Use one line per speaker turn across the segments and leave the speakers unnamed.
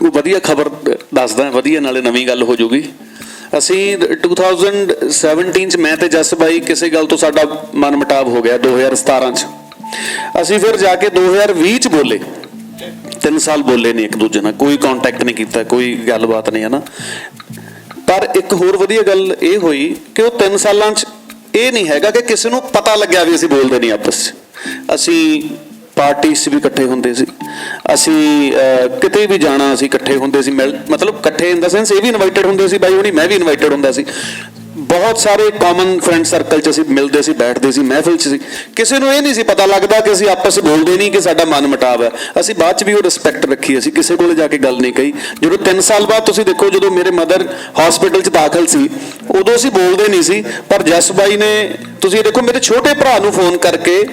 ਕੋਈ ਵਧੀਆ ਖਬਰ ਦੱਸਦਾ ਵਧੀਆ ਨਾਲੇ ਨਵੀਂ ਗੱਲ ਹੋ ਜੂਗੀ। ਅਸੀਂ 2017 ਚ ਮੈਂ ਤੇ ਜਸ ਬਾਈ ਕਿਸੇ ਗੱਲ ਤੋਂ ਸਾਡਾ ਮਨ ਮੁਟਾਵ ਹੋ ਗਿਆ 2017 ਚ। ਅਸੀਂ ਫਿਰ ਜਾ ਕੇ 2020 ਚ ਬੋਲੇ। ਤਿੰਨ ਸਾਲ ਬੋਲੇ ਨਹੀਂ ਇੱਕ ਦੂਜੇ ਨਾਲ, ਕੋਈ ਕੰਟੈਕਟ ਨਹੀਂ ਕੀਤਾ, ਕੋਈ ਗੱਲਬਾਤ ਨਹੀਂ, ਹੈ ਨਾ? ਪਰ ਇੱਕ ਹੋਰ ਵਧੀਆ ਗੱਲ ਇਹ ਹੋਈ ਕਿ ਉਹ ਤਿੰਨ ਸਾਲਾਂ 'ਚ ਇਹ ਨਹੀਂ ਹੈਗਾ ਕਿ ਕਿਸੇ ਨੂੰ ਪਤਾ ਲੱਗਿਆ ਵੀ ਅਸੀਂ ਬੋਲਦੇ ਨਹੀਂ ਆਪਸ 'ਚ। ਅਸੀਂ ਪਾਰਟੀ 'ਚ ਵੀ ਇਕੱਠੇ ਹੁੰਦੇ ਸੀ। ਅਸੀਂ ਕਿਤੇ ਵੀ ਜਾਣਾ ਅਸੀਂ ਇਕੱਠੇ ਹੁੰਦੇ ਸੀ। ਮਿਲ- ਮਤਲਬ ਇਕੱਠੇ ਇਨ ਦਾ ਸੈਂਸ ਇਹ ਵੀ ਇਨਵਾਈਟਡ ਹੁੰਦੇ ਸੀ ਬਾਈ ਹੁਣੀ ਮੈਂ ਵੀ ਇਨਵਾਈਟਡ ਹੁੰਦਾ ਸੀ। ਬਹੁਤ ਸਾਰੇ ਕਾਮਨ ਫਰੈਂਡ ਸਰਕਲ 'ਚ ਅਸੀਂ ਮਿਲਦੇ ਸੀ, ਬੈਠਦੇ ਸੀ, ਮਹਿਫਿਲ 'ਚ ਸੀ। ਕਿਸੇ ਨੂੰ ਇਹ ਨਹੀਂ ਸੀ ਪਤਾ ਲੱਗਦਾ ਕਿ ਅਸੀਂ ਆਪਸ ਬੋਲਦੇ ਨਹੀਂ ਕਿ ਸਾਡਾ ਮਨ ਮਟਾਵ ਹੈ। ਅਸੀਂ ਬਾਅਦ 'ਚ ਵੀ ਉਹ ਰਿਸਪੈਕਟ ਰੱਖੀ ਅਸੀਂ, ਕਿਸੇ ਕੋਲ ਜਾ ਕੇ ਗੱਲ ਨਹੀਂ ਕਹੀ। ਜਦੋਂ 3 ਸਾਲ ਬਾਅਦ ਤੁਸੀਂ ਦੇਖੋ, ਜਦੋਂ ਮੇਰੇ ਮਦਰ ਹਸਪੀਟਲ 'ਚ ਦਾਖਲ ਸੀ, ਉਦੋਂ ਅਸੀਂ ਬੋਲਦੇ ਨਹੀਂ ਸੀ, ਪਰ ਜਸ ਬਾਈ ਨੇ, ਤੁਸੀਂ ਇਹ ਦੇਖੋ, ਮੇਰੇ ਛੋਟੇ ਭਰਾ ਨੂੰ ਫੋਨ ਕਰਕੇ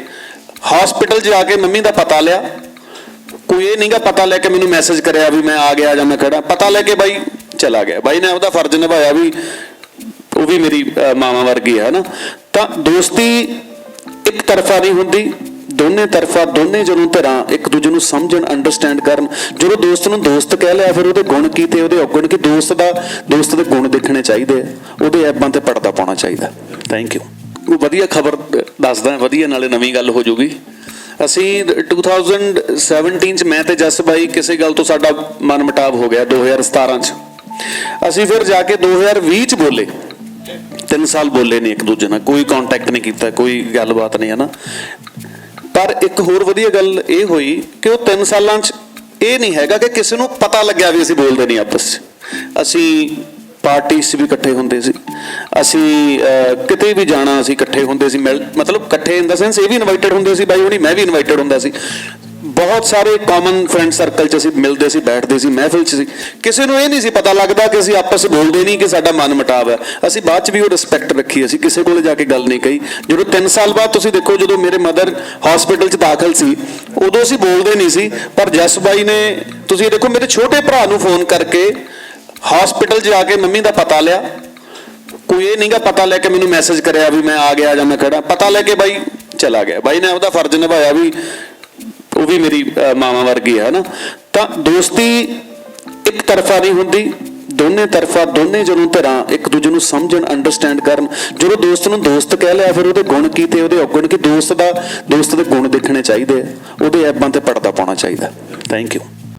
ਹਸਪੀਟਲ ਜਾ ਕੇ ਮੰਮੀ ਦਾ ਪਤਾ ਲਿਆ। ਕੋਈ ਇਹ ਨਹੀਂਗਾ ਪਤਾ ਲੈ ਕੇ ਮੈਨੂੰ ਮੈਸੇਜ ਕਰਿਆ ਵੀ ਮੈਂ ਆ ਗਿਆ ਜਾਂ ਮੈਂ ਖੜਾ। ਪਤਾ ਲੈ ਕੇ ਬਾਈ ਚਲਾ ਗਿਆ। ਬਾਈ ਨੇ ਉਹਦਾ ਫਰਜ਼ ਨਿਭਾਇਆ ਵੀ ਉਹ ਵੀ ਮੇਰੀ ਅਹ, ਮਾਵਾਂ ਵਰਗੀ ਹੈ ਨਾ ਤਾਂ ਦੋਸਤੀ ਇੱਕ ਤਰਫਾ ਨਹੀਂ ਹੁੰਦੀ ਦੋਨੇ ਤਰਫਾ ਦੋਨੇ ਜਦੋਂ ਧਿਰਾਂ ਇੱਕ ਦੂਜੇ ਨੂੰ ਸਮਝਣ ਅੰਡਰਸਟੈਂਡ ਕਰਨ। ਜਦੋਂ ਦੋਸਤ ਨੂੰ ਦੋਸਤ ਕਹਿ ਲਿਆ ਫਿਰ ਉਹਦੇ ਗੁਣ ਕੀ ਤੇ ਉਹਦੇ ਔਗਣ ਕੀ? ਦੋਸਤ ਦਾ ਦੋਸਤ ਦੇ ਗੁਣ ਦੇਖਣੇ ਚਾਹੀਦੇ ਆ। ਉਹਦੇ ਐਬਾਂ ਤੇ ਪਰਦਾ ਪਾਉਣਾ ਚਾਹੀਦਾ। ਥੈਂਕ ਯੂ ਕੋਈ ਵਧੀਆ ਖਬਰ ਦੱਸਦਾ ਵਧੀਆ ਨਾਲੇ ਨਵੀਂ ਗੱਲ ਹੋ ਜੂਗੀ। ਅਸੀਂ 2017 ਚ ਮੈਂ ਤੇ ਜਸ ਬਾਈ ਕਿਸੇ ਗੱਲ ਤੋਂ ਸਾਡਾ ਮਨ ਮੁਟਾਵ ਹੋ ਗਿਆ 2017 ਚ। ਅਸੀਂ ਫਿਰ ਜਾ ਕੇ 2020 ਚ ਬੋਲੇ। ਤਿੰਨ ਸਾਲ ਬੋਲੇ ਨਹੀਂ ਇੱਕ ਦੂਜੇ ਨਾਲ, ਕੋਈ ਕੰਟੈਕਟ ਨਹੀਂ ਕੀਤਾ, ਕੋਈ ਗੱਲਬਾਤ ਨਹੀਂ, ਹੈ ਨਾ? ਪਰ ਇੱਕ ਹੋਰ ਵਧੀਆ ਗੱਲ ਇਹ ਹੋਈ ਕਿ ਉਹ ਤਿੰਨ ਸਾਲਾਂ 'ਚ ਇਹ ਨਹੀਂ ਹੈਗਾ ਕਿ ਕਿਸੇ ਨੂੰ ਪਤਾ ਲੱਗਿਆ ਵੀ ਅਸੀਂ ਬੋਲਦੇ ਨਹੀਂ ਆਪਸ 'ਚ। ਅਸੀਂ ਪਾਰਟੀ 'ਚ ਵੀ ਇਕੱਠੇ ਹੁੰਦੇ ਸੀ। ਅਸੀਂ ਕਿਤੇ ਵੀ ਜਾਣਾ ਅਸੀਂ ਇਕੱਠੇ ਹੁੰਦੇ ਸੀ। ਮਿਲ- ਮਤਲਬ ਇਕੱਠੇ ਇਨ ਦਾ ਸੈਂਸ ਇਹ ਵੀ ਇਨਵਾਈਟਡ ਹੁੰਦੇ ਸੀ ਬਾਈ ਹੁਣੀ ਮੈਂ ਵੀ ਇਨਵਾਈਟਡ ਹੁੰਦਾ ਸੀ। ਬਹੁਤ ਸਾਰੇ ਕਾਮਨ ਫਰੈਂਡ ਸਰਕਲ 'ਚ ਅਸੀਂ ਮਿਲਦੇ ਸੀ, ਬੈਠਦੇ ਸੀ, ਮਹਿਫਿਲ 'ਚ ਸੀ। ਕਿਸੇ ਨੂੰ ਇਹ ਨਹੀਂ ਸੀ ਪਤਾ ਲੱਗਦਾ ਕਿ ਅਸੀਂ ਆਪਸ ਬੋਲਦੇ ਨਹੀਂ ਕਿ ਸਾਡਾ ਮਨ ਮਟਾਵ ਹੈ। ਅਸੀਂ ਬਾਅਦ 'ਚ ਵੀ ਉਹ ਰਿਸਪੈਕਟ ਰੱਖੀ ਅਸੀਂ, ਕਿਸੇ ਕੋਲ ਜਾ ਕੇ ਗੱਲ ਨਹੀਂ ਕਹੀ। ਜਦੋਂ 3 ਸਾਲ ਬਾਅਦ ਤੁਸੀਂ ਦੇਖੋ, ਜਦੋਂ ਮੇਰੇ ਮਦਰ ਹਸਪੀਟਲ 'ਚ ਦਾਖਲ ਸੀ, ਉਦੋਂ ਅਸੀਂ ਬੋਲਦੇ ਨਹੀਂ ਸੀ, ਪਰ ਜਸ ਬਾਈ ਨੇ, ਤੁਸੀਂ ਦੇਖੋ, ਮੇਰੇ ਛੋਟੇ ਭਰਾ ਨੂੰ ਫੋਨ ਕਰਕੇ ਹਸਪੀਟਲ ਜਾ ਕੇ ਮੰਮੀ ਦਾ ਪਤਾ ਲਿਆ। ਕੋਈ ਇਹ ਨਹੀਂਗਾ ਪਤਾ ਲੈ ਕੇ ਮੈਨੂੰ ਮੈਸੇਜ ਕਰਿਆ ਵੀ ਮੈਂ ਆ ਗਿਆ ਜਾਂ ਮੈਂ ਖੜਾ। ਪਤਾ ਲੈ ਕੇ ਬਾਈ ਚਲਾ ਗਿਆ। ਬਾਈ ਨੇ ਉਹਦਾ ਫਰਜ਼ ਨਿਭਾਇਆ ਵੀ ਉਹ ਵੀ ਮੇਰੀ ਅਹ, ਮਾਵਾਂ ਵਰਗੀ ਹੈ ਨਾ ਤਾਂ ਦੋਸਤੀ ਇੱਕ ਤਰਫਾ ਨਹੀਂ ਹੁੰਦੀ ਦੋਨੇ ਤਰਫਾ ਦੋਨੇ ਜਦੋਂ ਧਿਰਾਂ ਇੱਕ ਦੂਜੇ ਨੂੰ ਸਮਝਣ ਅੰਡਰਸਟੈਂਡ ਕਰਨ। ਜਦੋਂ ਦੋਸਤ ਨੂੰ ਦੋਸਤ ਕਹਿ ਲਿਆ ਫਿਰ ਉਹਦੇ ਗੁਣ ਕੀ ਤੇ ਉਹਦੇ ਔਗਣ ਕੀ? ਦੋਸਤ ਦਾ ਦੋਸਤ ਦੇ ਗੁਣ ਦੇਖਣੇ ਚਾਹੀਦੇ ਆ। ਉਹਦੇ ਐਬਾਂ ਤੇ ਪਰਦਾ ਪਾਉਣਾ ਚਾਹੀਦਾ। Thank you